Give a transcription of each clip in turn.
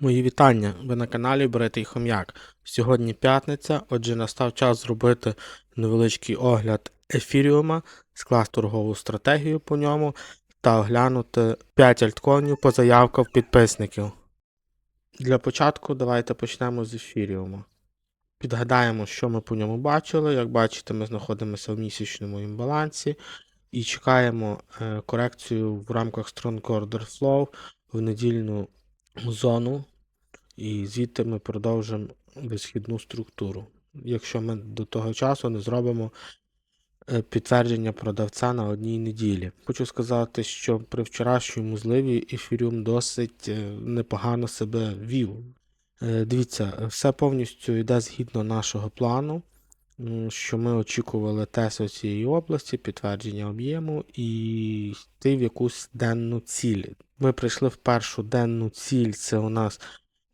Мої вітання! Ви на каналі Бритий Хом'як. Сьогодні п'ятниця, отже, настав час зробити невеличкий огляд ефіріума, скласти торгову стратегію по ньому та оглянути 5 альткоїнів по заявках підписників. Для початку давайте почнемо з ефіріума. Підгадаємо, що ми по ньому бачили. Як бачите, ми знаходимося в місячному імбалансі і чекаємо е, корекцію в рамках Strong Order Flow в недільну зону, і звідти ми продовжимо висхідну структуру. Якщо ми до того часу не зробимо е, підтвердження продавця на одній неділі. Хочу сказати, що при вчорашньому зливі ефіріум досить е, непогано себе вів. Е, Дивіться, все повністю йде згідно нашого плану, що ми очікували тест цієї області, підтвердження об'єму і йти в якусь денну ціль. Ми прийшли в першу денну ціль, це у нас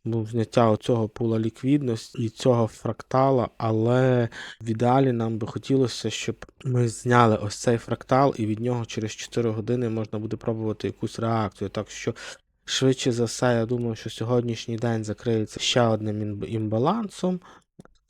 був зняття оцього пула ліквідності і цього фрактала, але в ідеалі нам би хотілося, щоб ми зняли ось цей фрактал, і від нього через 4 години можна буде пробувати якусь реакцію. Так що, швидше за все, я думаю, що сьогоднішній день закриється ще одним імбалансом.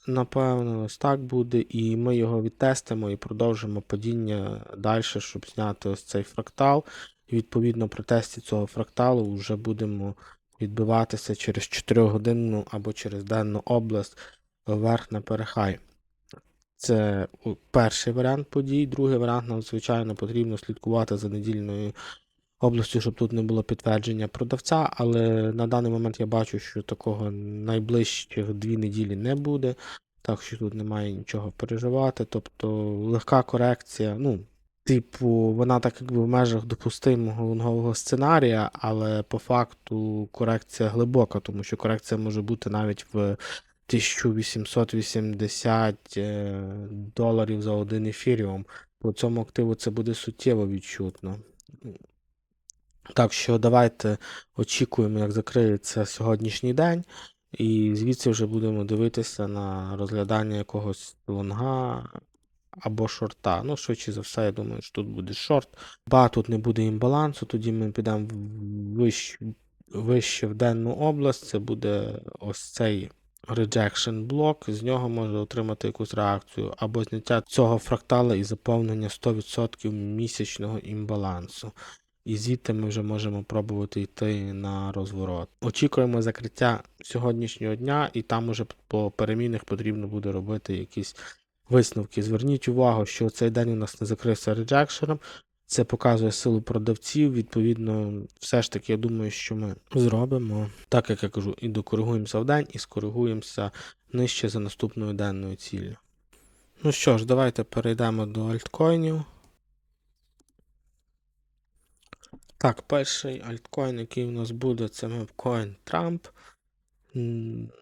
Напевно, ось так буде, і ми його відтестимо і продовжимо падіння далі, щоб зняти ось цей фрактал. І відповідно при тесті цього фракталу вже будемо відбиватися через 4 годинну або через денну область вверх на перехай. Це перший варіант подій. Другий варіант нам, звичайно, потрібно слідкувати за недільною областю, щоб тут не було підтвердження продавця, але на даний момент я бачу, що такого найближчих дві неділі не буде, так що тут немає нічого переживати. Тобто легка корекція, ну, типу, вона так якби в межах допустимого лонгового сценарія, але по факту корекція глибока, тому що корекція може бути навіть в 1880 е, доларів за один ефіріум. По цьому активу це буде суттєво відчутно. Так що давайте очікуємо, як закриється сьогоднішній день, і звідси вже будемо дивитися на розглядання якогось лонга або шорта. Ну, швидше за все, я думаю, що тут буде шорт. Ба тут не буде імбалансу, тоді ми підемо вище, вище в денну область. Це буде ось цей rejection блок, з нього може отримати якусь реакцію, або зняття цього фрактала і заповнення 100% місячного імбалансу. І звідти ми вже можемо пробувати йти на розворот. Очікуємо закриття сьогоднішнього дня, і там уже по перемінних потрібно буде робити якісь висновки. Зверніть увагу, що цей день у нас не закрився реджекшеном. Це показує силу продавців. Відповідно, все ж таки, я думаю, що ми зробимо, так як я кажу, і докоригуємося в день, і скоригуємося нижче за наступною денною ціллю. Ну що ж, давайте перейдемо до альткоїнів. Так, перший альткоін, який у нас буде, це мепкоін Трамп.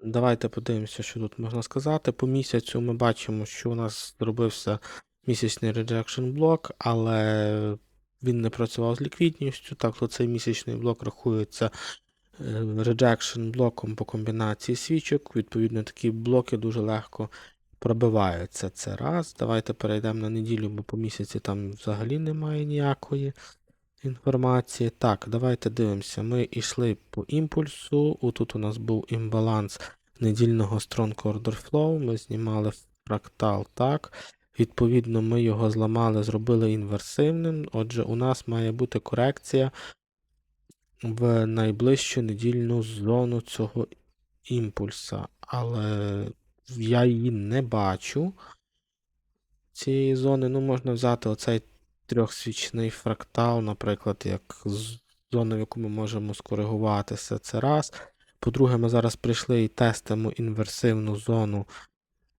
Давайте подивимося, що тут можна сказати. По місяцю ми бачимо, що у нас зробився місячний rejection блок, але він не працював з ліквідністю. Так, то цей місячний блок рахується rejection блоком по комбінації свічок. Відповідно, такі блоки дуже легко пробиваються. Це раз. Давайте перейдемо на неділю, бо по місяці там взагалі немає ніякої інформації. Так, давайте дивимося. Ми йшли по імпульсу. Отут у нас був імбаланс недільного Strong Order Flow. Ми знімали фрактал так. Відповідно, ми його зламали, зробили інверсивним. Отже, у нас має бути корекція в найближчу недільну зону цього імпульса. Але я її не бачу. Цієї зони, ну, можна взяти оцей трьохсвічний фрактал, наприклад, як зону, в яку ми можемо скоригуватися. Це раз. По-друге, ми зараз прийшли і тестимо інверсивну зону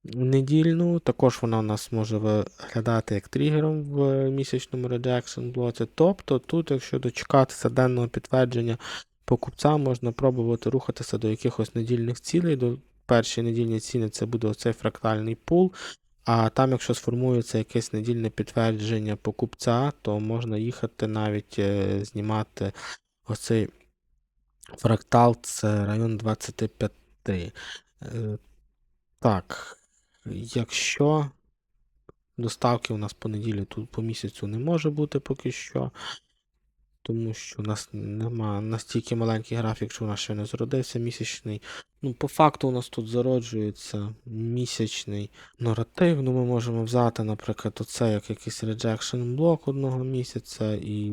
недільну. Також вона у нас може виглядати як тригером в місячному rejection блоці. Тобто тут, якщо дочекатися денного підтвердження покупця, можна пробувати рухатися до якихось недільних цілей. До першої недільні ціни це буде оцей фрактальний пул. А там, якщо сформується якесь недільне підтвердження покупця, то можна їхати навіть е, знімати оцей фрактал, це район 25. Е, так, якщо доставки у нас по неділі тут по місяцю не може бути поки що. тому що у нас нема настільки маленький графік, що у нас ще не зародився місячний. Ну, по факту у нас тут зароджується місячний наратив. Ну, ми можемо взяти, наприклад, оце як якийсь rejection блок одного місяця і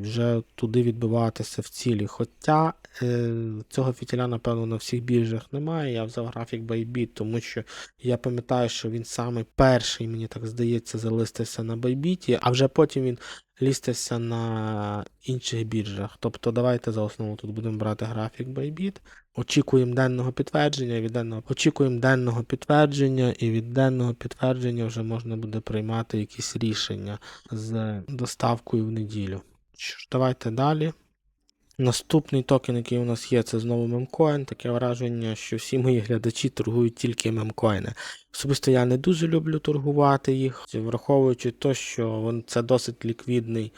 вже туди відбиватися в цілі. Хоча е, цього фітіля, напевно, на всіх біржах немає. Я взяв графік Bybit, тому що я пам'ятаю, що він саме перший, мені так здається, залистився на Bybit, а вже потім він лістився на інших біржах. Тобто давайте за основу тут будемо брати графік Bybit. Очікуємо денного підтвердження, від денного очікуємо денного підтвердження, і від денного підтвердження вже можна буде приймати якісь рішення з доставкою в неділю. Що ж, давайте далі. Наступний токен, який у нас є, це знову мемкоін. Таке враження, що всі мої глядачі торгують тільки мемкоїни. Особисто я не дуже люблю торгувати їх, враховуючи те, що це досить ліквідний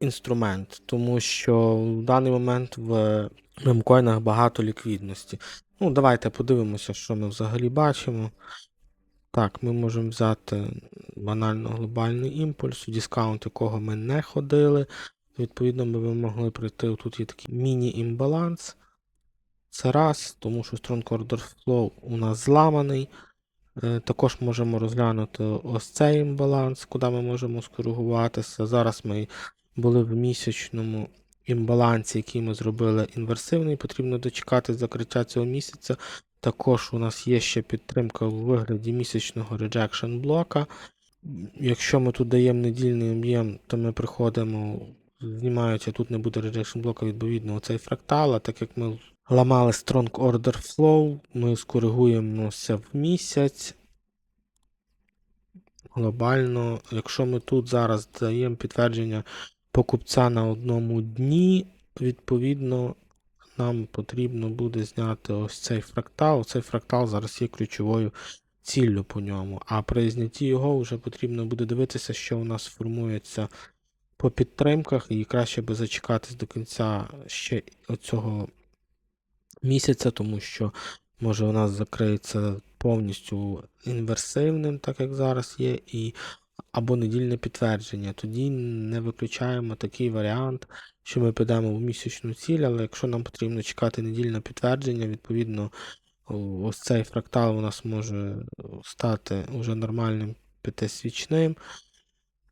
інструмент, тому що в даний момент в мемкоїнах багато ліквідності. Ну, давайте подивимося, що ми взагалі бачимо. Так, ми можемо взяти банально глобальний імпульс, у дискаунт якого ми не ходили. Відповідно, ми би могли прийти. Тут є такий міні-імбаланс. Це раз, тому що Strong Order Flow у нас зламаний. Е, Також можемо розглянути ось цей імбаланс, куди ми можемо скоригуватися. Зараз ми були в місячному імбалансі, який ми зробили інверсивний. Потрібно дочекати закриття цього місяця. Також у нас є ще підтримка у вигляді місячного rejection блока. Якщо ми тут даємо недільний об'єм, то ми приходимо, знімаючи, тут не буде rejection блока, відповідно, оцей фрактал, а так як ми ламали Strong Order Flow, ми скоригуємося в місяць. Глобально, якщо ми тут зараз даємо підтвердження покупця на одному дні, відповідно, нам потрібно буде зняти ось цей фрактал. Цей фрактал зараз є ключовою ціллю по ньому. А при знятті його вже потрібно буде дивитися, що у нас формується по підтримках, і краще би зачекатись до кінця ще оцього місяця, тому що може у нас закриється повністю інверсивним, так як зараз є, і або недільне підтвердження. Тоді не виключаємо такий варіант, що ми підемо в місячну ціль, але якщо нам потрібно чекати недільне підтвердження, відповідно, ось цей фрактал у нас може стати вже нормальним п'ятисвічним.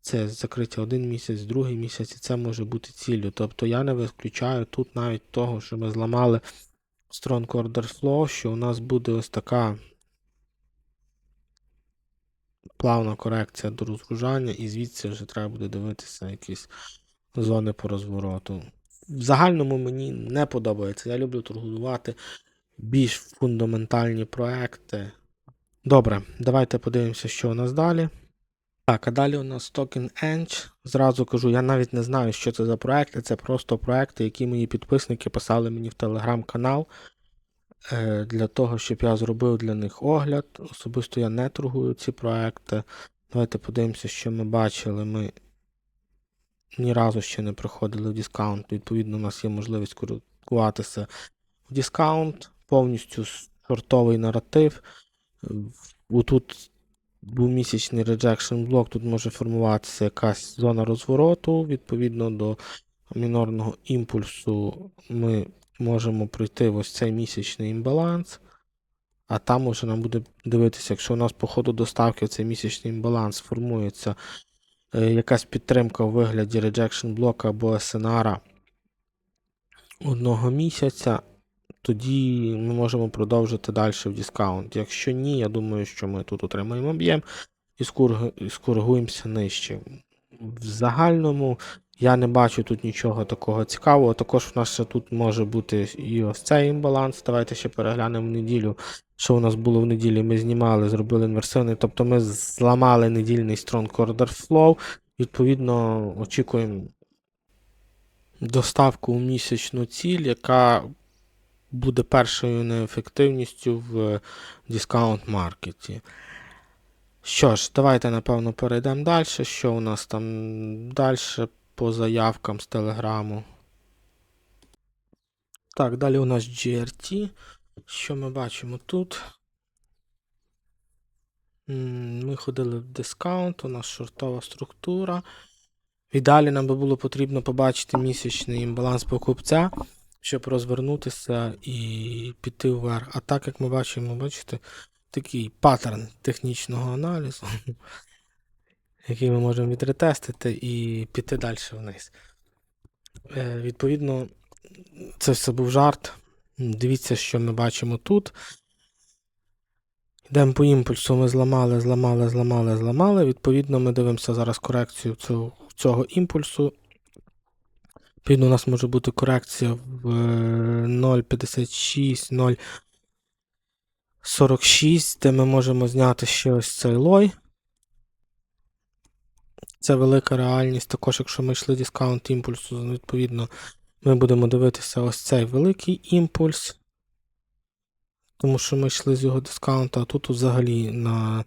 Це закриття один місяць, другий місяць, і це може бути ціллю. Тобто я не виключаю тут навіть того, що ми зламали Strong Order Flow, що у нас буде ось така плавна корекція до розгружання, і звідси вже треба буде дивитися якісь зони по розвороту. В загальному мені не подобається. Я люблю торгувати більш фундаментальні проекти. Добре, давайте подивимося, що у нас далі. Так, а далі у нас токен Ench. Зразу кажу, я навіть не знаю, що це за проекти. Це просто проекти, які мої підписники писали мені в телеграм-канал для того, щоб я зробив для них огляд. Особисто я не торгую ці проекти. Давайте подивимося, що ми бачили. Ми ні разу ще не приходили в дискаунт. Відповідно, у нас є можливість коригуватися в дискаунт, повністю шортовий наратив. Тут був місячний rejection блок, тут може формуватися якась зона розвороту. Відповідно до мінорного імпульсу ми можемо пройти ось цей місячний імбаланс. А там уже нам буде дивитися, якщо у нас по ходу доставки в цей місячний імбаланс формується е, якась підтримка у вигляді rejection блока або SNR одного місяця, тоді ми можемо продовжити далі в дискаунт. Якщо ні, я думаю, що ми тут отримаємо об'єм і скоригуємося нижче. В загальному я не бачу тут нічого такого цікавого. Також в нас ще тут може бути і ось цей імбаланс. Давайте ще переглянемо в неділю. Що у нас було в неділі? Ми знімали, зробили інверсивний, тобто ми зламали недільний Strong Order Flow. Відповідно, очікуємо доставку у місячну ціль, яка буде першою неефективністю в дискаунт маркеті. Що ж, давайте, напевно, перейдемо далі. Що у нас там далі по заявкам з Телеграму? Так, далі у нас GRT. Що ми бачимо тут? Ми ходили в дискаунт, у нас шортова структура. В ідеалі нам би було потрібно побачити місячний імбаланс покупця, щоб розвернутися і піти вверх. А так, як ми бачимо, бачите, такий паттерн технічного аналізу, який ми можемо відретестити і піти далі вниз. Е, Відповідно, це все був жарт. Дивіться, що ми бачимо тут. Йдемо по імпульсу, ми зламали, зламали, зламали, зламали. Відповідно, ми дивимося зараз корекцію цього, цього імпульсу. Відповідно, у нас може бути корекція в е, 0,56, 0,46, де ми можемо зняти ще ось цей лой. Це велика реальність. Також, якщо ми йшли дискаунт імпульсу, відповідно, ми будемо дивитися ось цей великий імпульс. Тому що ми йшли з його дискаунту, а тут взагалі на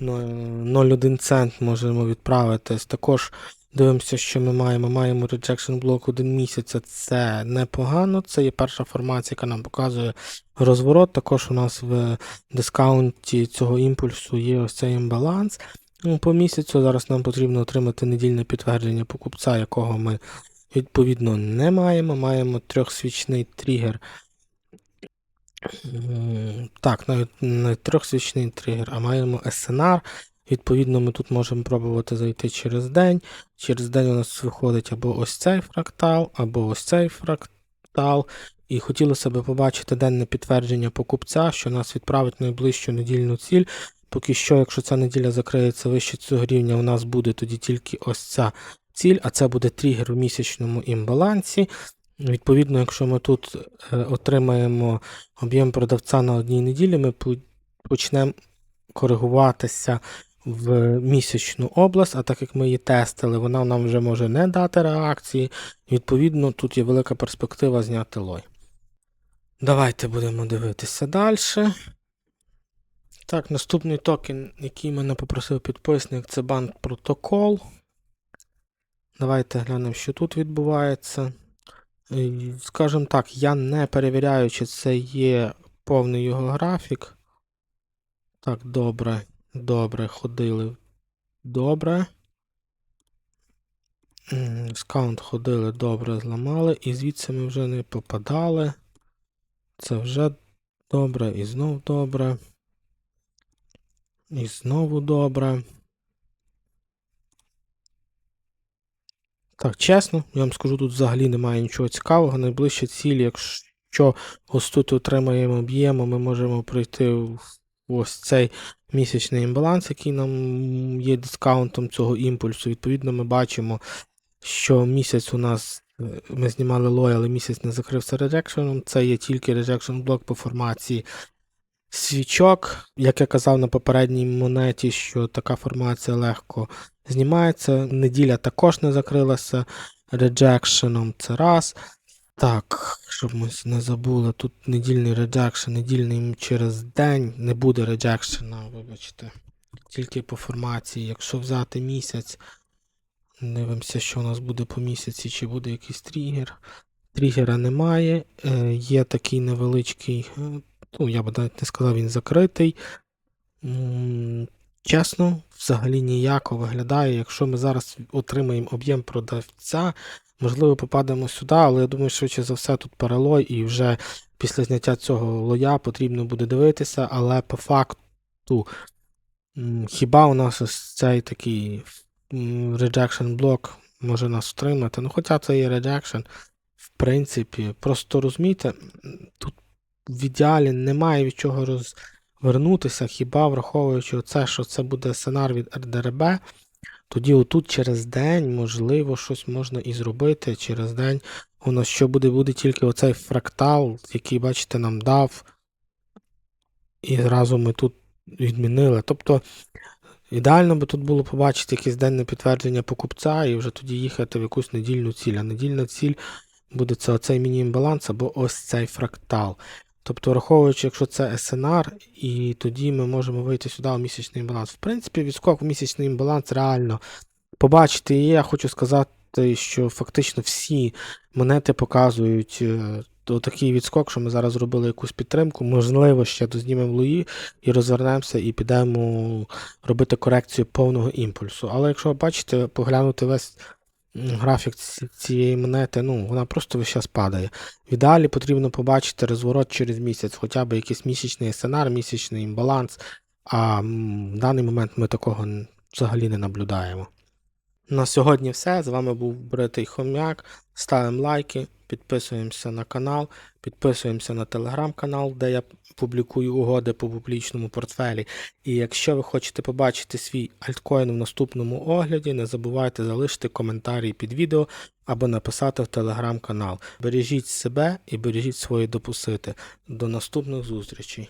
0,1 цент можемо відправитись. Також дивимося, що ми маємо. Маємо rejection блок один місяць. Це непогано. Це є перша формація, яка нам показує розворот. Також у нас в дискаунті цього імпульсу є ось цей імбаланс. Ну, По місяцю зараз нам потрібно отримати недільне підтвердження покупця, якого ми відповідно не маємо. Маємо трьохсвічний тригер. Так, навіть не трьохсвічний тригер, а маємо SNR. Відповідно, ми тут можемо пробувати зайти через день. Через день у нас виходить або ось цей фрактал, або ось цей фрактал. І хотілося б побачити денне підтвердження покупця, що нас відправить найближчу недільну ціль. Поки що, якщо ця неділя закриється вище цього рівня, у нас буде тоді тільки ось ця ціль, а це буде тригер в місячному імбалансі. Відповідно, якщо ми тут е, отримаємо об'єм продавця на одній неділі, ми почнемо коригуватися в місячну область, а так як ми її тестили, вона нам вже може не дати реакції. Відповідно, тут є велика перспектива зняти лой. Давайте будемо дивитися далі. Так, наступний токен, який мене попросив підписник, це банк протокол. Давайте глянемо, що тут відбувається. Е, Скажімо так, я не перевіряю, чи це є повний його графік. Так, добре, добре, ходили. Добре. Скаунт ходили, добре, зламали, і звідси ми вже не попадали. Це вже добре, і знов добре. І знову добре. Так, чесно, я вам скажу, тут взагалі немає нічого цікавого. Найближча ціль, якщо ось тут отримаємо об'єму, ми можемо пройти в ось цей місячний імбаланс, який нам є дискаунтом цього імпульсу. Відповідно, ми бачимо, що місяць у нас е, ми знімали лой, але місяць не закрився реджекшеном. Це є тільки реджекшн блок по формації свічок. Як я казав на попередній монеті, що така формація легко знімається. Неділя також не закрилася реджекшеном. Це раз. Так, щоб ми не забули, тут недільний реджекшн, недільний через день не буде реджекшена, вибачте. Тільки по формації. Якщо взяти місяць, дивимося, що у нас буде по місяці, чи буде якийсь тригер. Тригера немає. Е, є такий невеличкий, е, ну, я б навіть не сказав, він закритий. Чесно, взагалі ніяко виглядає. Якщо ми зараз отримаємо об'єм продавця, можливо, попадемо сюди, але я думаю, швидше за все тут перелой, і вже після зняття цього лоя потрібно буде дивитися, але по факту, хіба у нас ось цей такий rejection блок може нас втримати? Ну, хоча це є rejection, в принципі, просто розумієте, тут в ідеалі немає від чого розвернутися, хіба враховуючи оце, що це буде сценар від РДРБ, тоді отут через день, можливо, щось можна і зробити. Через день у нас що буде, буде тільки оцей фрактал, який, бачите, нам дав. І зразу ми тут відмінили. Тобто, ідеально би тут було побачити якесь денне підтвердження покупця і вже тоді їхати в якусь недільну ціль. А недільна ціль буде це оцей міні-баланс або ось цей фрактал. Тобто, враховуючи, якщо це SNR, і тоді ми можемо вийти сюди у місячний баланс. В принципі, відскок в місячний баланс реально побачити. І я хочу сказати, що фактично всі монети показують е, такий відскок, що ми зараз зробили якусь підтримку. Можливо, ще дознімемо луї і розвернемося і підемо робити корекцію повного імпульсу. Але якщо бачите, поглянути весь графік цієї монети, ну, вона просто весь час падає. В ідеалі потрібно побачити розворот через місяць, хоча б якийсь місячний сценар, місячний імбаланс. А в даний момент ми такого взагалі не наблюдаємо. На сьогодні все. З вами був Бритий Хом'як. Ставимо лайки, підписуємося на канал, підписуємося на телеграм-канал, де я публікую угоди по публічному портфелі. І якщо ви хочете побачити свій альткоін в наступному огляді, не забувайте залишити коментарі під відео або написати в телеграм-канал. Бережіть себе і бережіть свої допусити. До наступних зустрічей.